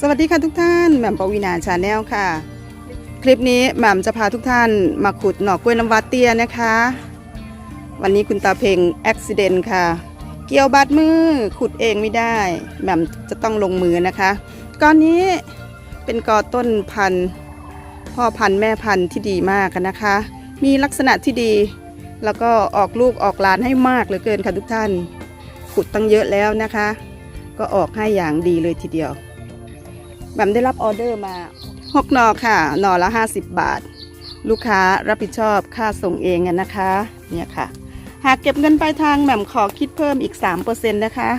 สวัสดีค่ะทุกท่านแหม่มปวีนาชาแนลค่ะ คลิปนี้แหม่มจะพาทุกท่านมาขุดหน่อกล้วยน้ำว้าเตี้ยนะคะ วันนี้คุณตาเพลงอุบิเหตุค่ะ เกี่ยวบาดมือขุดเองไม่ได้แหม่มจะต้องลงมือนะคะก้อนนี้เป็นกอต้นพันธุ์พ่อพันธุ์แม่พันธุ์ที่ดีมากนะคะ มีลักษณะที่ดี แล้วก็ออกลูกออกหลานให้มากเหลือเกินค่ะทุกท่าน ขุดตั้งเยอะแล้วนะคะ ก็ออกให้อย่างดีเลยทีเดียว แหม่มได้รับออเดอร์มา6หนอค่ะหนอละ50บาท ลูกค้ารับผิดชอบค่าส่งเองอะนะคะ เนี่ยค่ะ หากเก็บเงินปลายทางแหม่มขอคิดเพิ่มอีก 3%นะคะ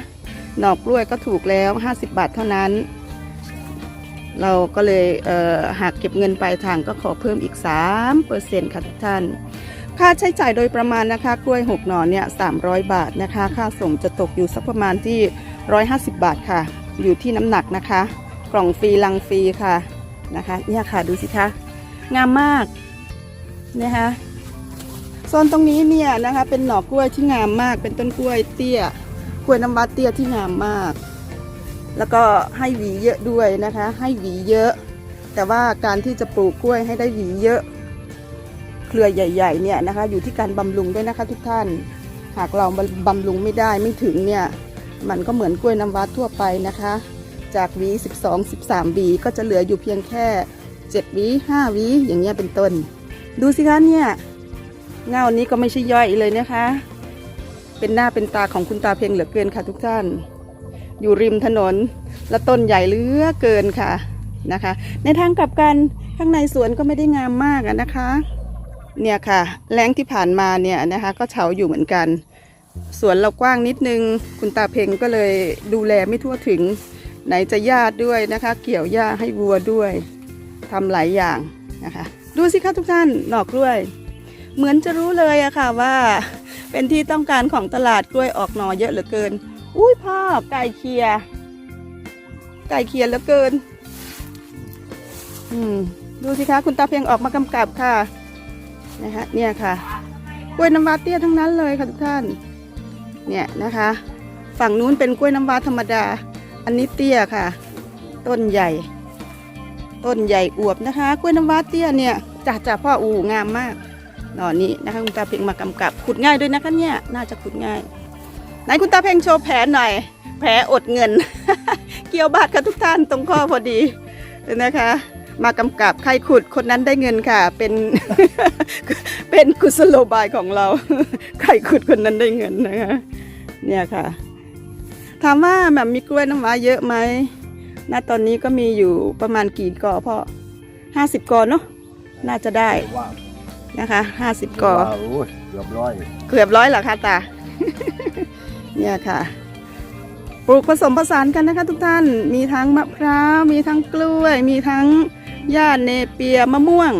หนอกกล้วยก็ถูกแล้ว 50 บาทเท่านั้น เราก็เลยเหากเก็บเงินปลายทางก็ขอเพิ่มอีก 3%ค่ะทุกท่าน ค่าใช้จ่ายโดยประมาณนะคะ กล้วย 6 หนอนเนี่ย 300 บาทนะคะ ค่าส่งจะตกอยู่สักประมาณที่ 150 บาทค่ะ อยู่ที่น้ำหนักนะคะ กล่องฟรีลังฟรีค่ะนะคะเนี่ยค่ะดูสิคะงามมากนะคะโซนตรงนี้เนี่ยนะคะ เป็นหน่อกล้วยที่งามมาก เป็นต้นกล้วยเตี้ยกล้วยน้ำว้าเตี้ยที่งามมาก แล้วก็ให้หวีเยอะด้วยนะคะ ให้หวีเยอะ แต่ว่าการที่จะปลูกกล้วยให้ได้หวีเยอะ เครือใหญ่ ๆ เนี่ยนะคะ อยู่ที่การบำรุงด้วยนะคะทุกท่าน หากเราบำรุงไม่ได้ไม่ถึงเนี่ย มันก็เหมือนกล้วยน้ำว้าทั่วไปนะคะ จากวี12 13หวีก็จะเหลืออยู่เพียงแค่7หวี5หวีอย่างเงี้ยเป็นต้น ดูสิคะเนี่ยเงานี้ก็ไม่ใช่ย่อยเลยนะคะ เป็นหน้าเป็นตาของคุณตาเพียงเหลือเกินค่ะทุกท่าน อยู่ริมถนนและต้นใหญ่เหลือเกินค่ะนะคะ ในทางกลับกันข้างในสวนก็ไม่ได้งามมากนะคะ เนี่ยค่ะแรงที่ผ่านมาเนี่ยนะคะก็เฉาอยู่เหมือนกันสวนเรากว้างนิดนึง คุณตาเพ็งก็เลยดูแลไม่ทั่วถึง ไหนจะญาด้วยนะคะ เกี่ยวหญ้าให้วัวด้วยทำหลายอย่างนะคะ ดูสิคะทุกท่านหนอกกล้วย เหมือนจะรู้เลยอะค่ะว่า เป็นที่ต้องการของตลาดกล้วยออกหน่อเยอะเหลือเกิน อุ้ยพ่อไก่เคียไก่เคียเหลือเกิน อืมดูสิคะคุณตาเพียงออกมากำกับค่ะนะคะเนี่ยค่ะกล้วยน้ำว้าเตี้ยทั้งนั้นเลยค่ะทุกท่าน เนี่ยนะคะ ฝั่งนู้นเป็นกล้วยน้ำว้าธรรมดา อันนี้เตี้ยค่ะ ต้นใหญ่ ต้นใหญ่อวบนะคะกล้วยน้ำว้าเตี้ยเนี่ยจ่าจ่าพ่ออูงามมากหน่อนี้นะคะคุณตาเพ่งมากำกับขุดง่ายด้วยนะคะเนี่ยน่าจะขุดง่ายไหนคุณตาเพ่งโชว์แผลหน่อย แผลอดเงิน เกี่ยวบาดค่ะทุกท่านตรงข้อพอดีนะคะ มากำกับใครขุดคนนั้นได้เงินค่ะ เป็นเป็นกุศโลบายของเรา ใครขุดคนนั้นได้เงินนะคะ เนี่ยค่ะ ถามว่าแบบมีกล้วยน้ำว้าเยอะไหมณตอนนี้ก็มีอยู่ประมาณกี่กอพ่อห้าสิบกอเนาะน่าจะได้ว่านะคะห้าสิบกอว่าโอ้ยเกือบร้อยเกือบร้อยเหรอคะตาเนี่ยค่ะ ปลูกผสมผสานกันนะคะทุกท่านมีทั้งมะพร้าวมีทั้งกล้วย มีทั้งหญ้าเนเปียมะม่วง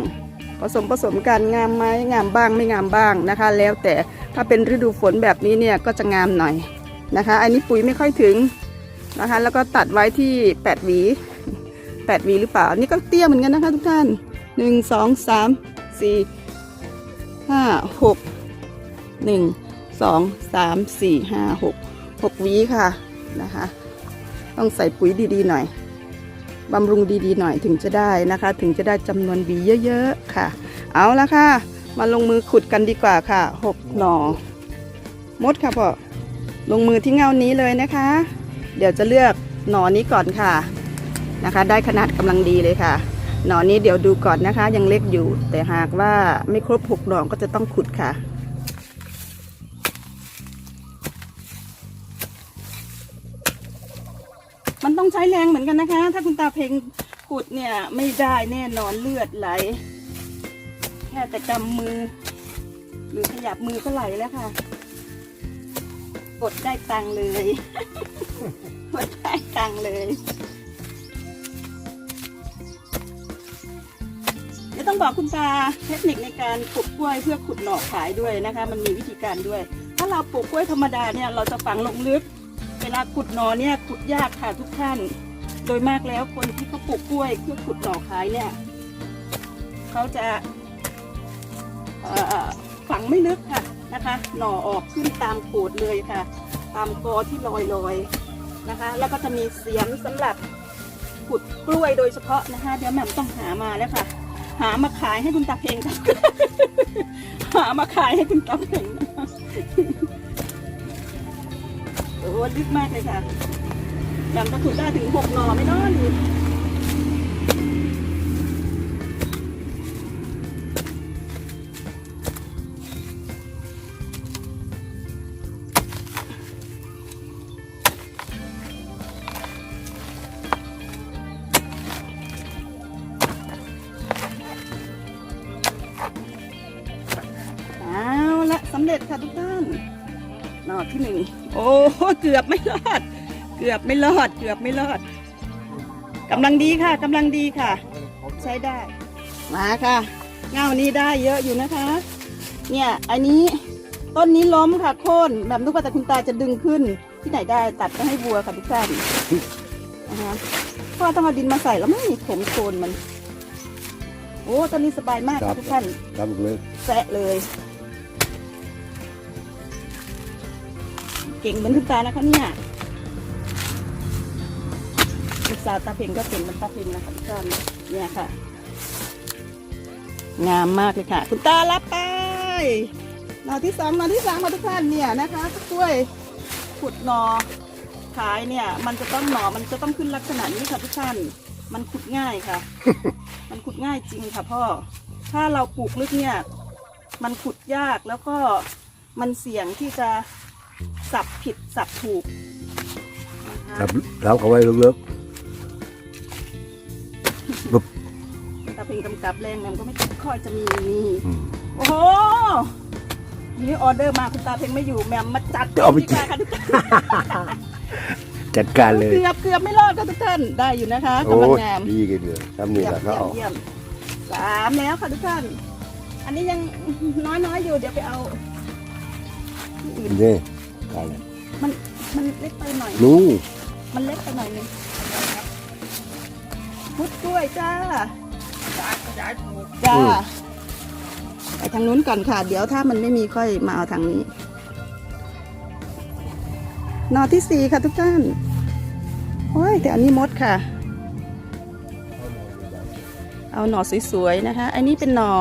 ผสมผสมกันงามไหมงามบ้างไม่งามบ้างนะคะ แล้วแต่ถ้าเป็นฤดูฝนแบบนี้เนี่ยก็จะงามหน่อย นะคะ อันนี้ปุ๋ยไม่ค่อยถึงนะคะ แล้วก็ตัดไว้ที่ 8 หวี 8 หวีหรือเปล่า อันนี่ก็เตี้ยเหมือนกันนะคะทุกท่าน 1 2 3 4ห้าหกหนึ่งสองสามสี่ห้าหกหกวีค่ะนะคะ ต้องใส่ปุ๋ยดีๆหน่อยบำรุงดีๆหน่อยถึงจะได้นะคะ ถึงจะได้จำนวนหวีเยอะๆค่ะ เอาละค่ะ มาลงมือขุดกันดีกว่าค่ะหกหน่อมดค่ะพ่อ ลงมือที่เงานี้เลยนะคะ เดี๋ยวจะเลือกหนอนนี้ก่อนค่ะนะคะ ได้ขนาดกำลังดีเลยค่ะ หนอนนี้เดี๋ยวดูก่อนนะคะ ยังเล็กอยู่ แต่หากว่าไม่ครบหกหน่อก็จะต้องขุดค่ะมันต้องใช้แรงเหมือนกันนะคะ ถ้าคุณตาเพลงขุดเนี่ยไม่ได้แน่นอนเลือดไหล แค่แต่กำมือ หรือขยับมือก็ไหลแล้วค่ะ กดได้ตังเลย กดได้ตังเลย เดี๋ยวต้องบอกคุณตาเทคนิคในการปลูกกล้วยเพื่อขุดหน่อขายด้วยนะคะ มันมีวิธีการด้วย ถ้าเราปลูกกล้วยธรรมดาเนี่ยเราจะฝังลงลึก เวลาขุดหน่อเนี่ยขุดยากค่ะทุกท่าน โดยมากแล้วคนที่เขาปลูกกล้วยเพื่อขุดหน่อขายเนี่ยเขาจะฝังไม่ลึกค่ะ นะคะ หน่อออกขึ้นตามโขดเลยค่ะ ตามกอที่ลอยๆนะคะ แล้วก็จะมีเสียมสำหรับขุดกล้วยโดยเฉพาะนะคะ เดี๋ยวแหม่มต้องหามาแล้วค่ะ หามาขายให้คุณตาเพงค่ะหามาขายให้คุณตาเพงโอ้ลึกมากเลยค่ะแหม่มจะขุดได้ถึงหกหน่อไม่นอนอย หนอที่หนึ่งโอ้เกือบไม่รอด เกือบไม่รอด เกือบไม่รอดกำลังดีค่ะกำลังดีค่ะ ใช้ได้ มาค่ะเงานี้ได้เยอะอยู่นะคะ เนี่ยอันนี้ต้นนี้ล้มค่ะโค่นแบบนึกว่าแต่คุณตาจะดึงขึ้น ที่ไหนได้ตัดไปให้วัวค่ะทุกท่านนะคะเพราะว่าต้องเอาดินมาใส่แล้วไม่มีถมโคนมัน โอ้ต้นนี้สบายมากครัค่ะบทุกท่านครับเลยแซะเลย เก่งเหมือนคุณตานะคะเนี่ยลูกสาวตาเพ่งก็เก่งเหมือนตาเพ่งนะคะทุกท่านเนี่ยค่ะ งามมากเลยค่ะ คุณตารับไปหน่อที่สองหน่อที่สามมาทุกท่านเนี่ยนะคะช่วยขุดหนอขายเนี่ย มันจะต้องหนอมันจะต้องขึ้นลักษณะนี้ค่ะทุกท่าน มันขุดง่ายค่ะ มันขุดง่ายจริงค่ะพ่อ ถ้าเราปลูกลึกเนี่ย มันขุดยากแล้วก็มันเสี่ยงที่จะ สับผิดสับถูกนะคะครับแล้วเขาไว้ลึกถ้าเป็นกำกับแรงมันก็ไม่ค่อยจะมีนี่ ๆอืม โอ้โหนี่ออเดอร์มาคุณตาเพ็งไม่อยู่แหมมมาจัดเอาไปดีกว่าค่ะทุกท่านจัดการเลยเกือบเกือบไม่รอดค่ะทุกท่านได้อยู่นะคะโอ้กำลังงาม ดีกันเลยทำนี่เยี่ยแหมละเขาเยี่ยมเอาเยี่ยมสามแล้วค่ะทุกท่าน อันนี้ยังน้อยๆอยู่เดี๋ยวไปเอาที่อื่นนี่ อะไรมันมันเล็กไปหน่อยนู้มันเล็กไปหน่อยนึงพุดกล้วยจ้าจ้าไปทางนู้นก่อนค่ะ เดี๋ยวถ้ามันไม่มีค่อยมาเอาทางนี้หนอที่สี่ค่ะทุกท่าน โอ้ยแต่อันนี้มดค่ะ เอาหน่อสวยๆนะคะ อันนี้เป็นหน่อ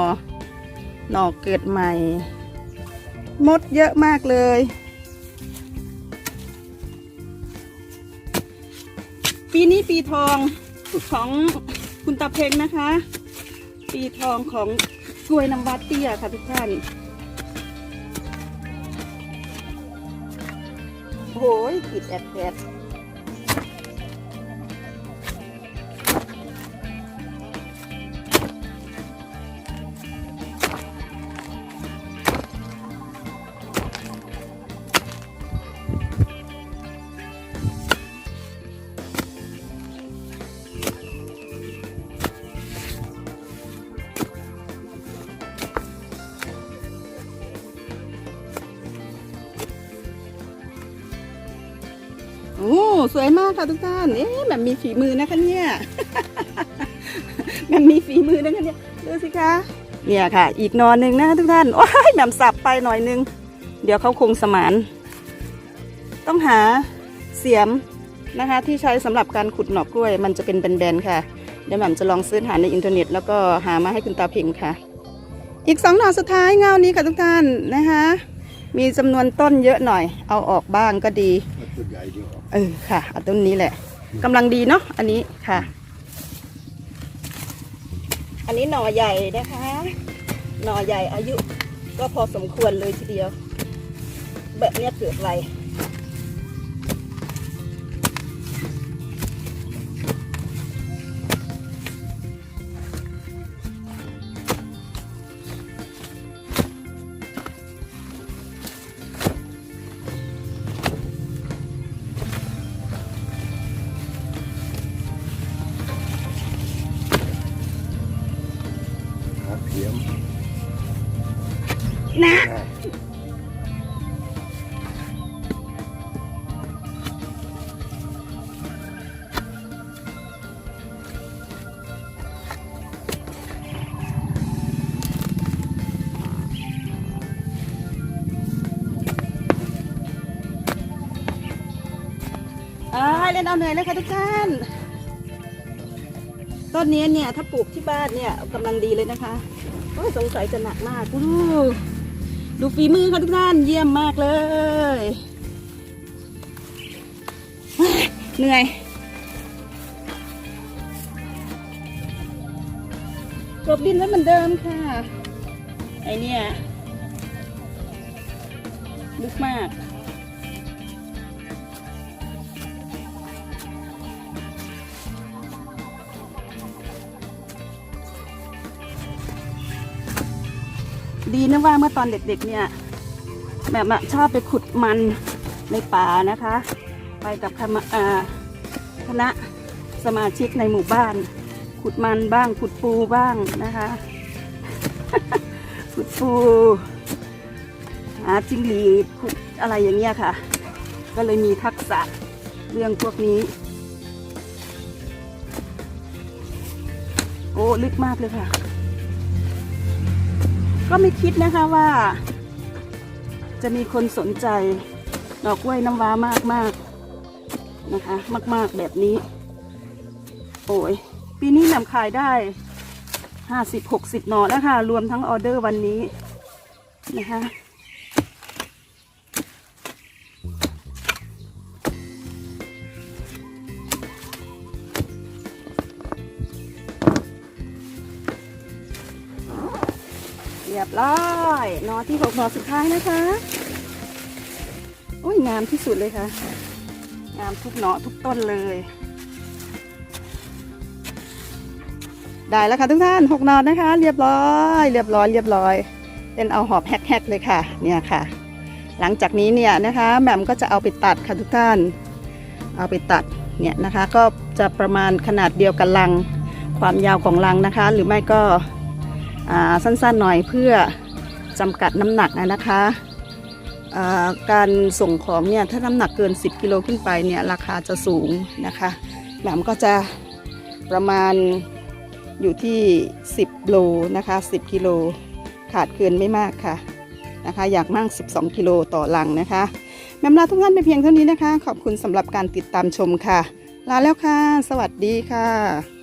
หน่อเกิดใหม่ มดเยอะมากเลย ปีนี้ปีทองของคุณตาเพ็งนะคะ ปีทองของกล้วยน้ำว้าเตี้ยค่ะทุกท่านโอ้ยกิดแอบแอด ค่ะทุกท่านเอ๊ะแบบมีฝีมือนะคะเนี่ยแบบมีฝีมือนะคะเนี่ยดูสิคะเนี่ยค่ะ อีกนอนหนึ่งนะทุกท่านโอ้ยแหม่มสับไปหน่อยนึง เดี๋ยวเขาคงสมาน ต้องหาเสียมนะคะ ที่ใช้สำหรับการขุดหน่อกล้วย มันจะเป็นแบนๆค่ะเดี๋ยวแหม่มจะลองซื้อหาในอินเทอร์เน็ต แล้วก็หามาให้คุณตาเพ่งค่ะ อีกสองหน่อสุดท้ายเงานี้ค่ะทุกท่านนะคะ มีจำนวนต้นเยอะหน่อย เอาออกบ้างก็ดีต้นใหญ่ดีกว่าเออค่ะเอาต้นนี้แหละกำลังดีเนาะอันนี้ค่ะ อันนี้หน่อใหญ่นะคะ หน่อใหญ่อายุก็พอสมควรเลยทีเดียว แบบเนี้ยเกิดไร เอาเหนื่อยเลยค่ะทุกท่านต้นนี้เนี่ยถ้าปลูกที่บ้านเนี่ยกำลังดีเลยนะคะโอ้สงสัยจะหนักมากอู้ดูฝีมือเขาทุกท่านเยี่ยมมากเลยเฮ้ยเหนื่อยกลบดินไว้เหมือนเดิมค่ะไอเนี่ยลึกมาก ดีนะว่าเมื่อตอนเด็กๆเนี่ยแบบชอบไปขุดมันในป่านะคะ ไปกับคณะคณะสมาชิกในหมู่บ้าน ขุดมันบ้างขุดปูบ้างนะคะ ขุดปูหาจิ้งหรีดขุดอะไรอย่างเงี้ยค่ะ ก็เลยมีทักษะเรื่องพวกนี้ โอ้ ลึกมากเลยค่ะ ก็ไม่คิดนะคะว่า จะมีคนสนใจดอกกล้วยน้ำว้ามากมากๆนะคะ มาก ๆ แบบนี้ โอ้ย ปีนี้นำขายได้ห้าสิบหกสิบหน่อแล้วค่ะ รวมทั้งออเดอร์วันนี้นะคะ รียบร้อยนอที่หกนอสุดท้ายนะคะโอ้ยงามที่สุดเลยค่ะ งามทุกหนอทุกต้นเลย ได้แล้วค่ะทุกท่านหกนอนะคะ เรียบร้อย เรียบร้อยเรียบร้อยเป็นเอาหอบแฮกๆเลยค่ะ เนี่ยค่ะ หลังจากนี้เนี่ยนะคะแหม่มก็จะเอาไปตัดค่ะทุกท่าน เอาไปตัดเนี่ยนะคะ ก็จะประมาณขนาดเดียวกับลัง ความยาวของลังนะคะ หรือไม่ก็ สั้นๆหน่อยเพื่อจำกัดน้ำหนักนะคะการส่งของเนี่ยถ้าน้ำหนักเกิน 10กิโลขึ้นไปเนี่ยราคาจะสูงนะคะแหลมก็จะประมาณอยู่ที่ 10โลนะคะ 10กิโลขาดเกินไม่มากค่ะนะคะ อยากมาก 12กิโลต่อลังนะคะแมมลาทุกท่านไปเพียงเท่านี้นะคะ ขอบคุณสำหรับการติดตามชมค่ะ ลาแล้วค่ะ สวัสดีค่ะ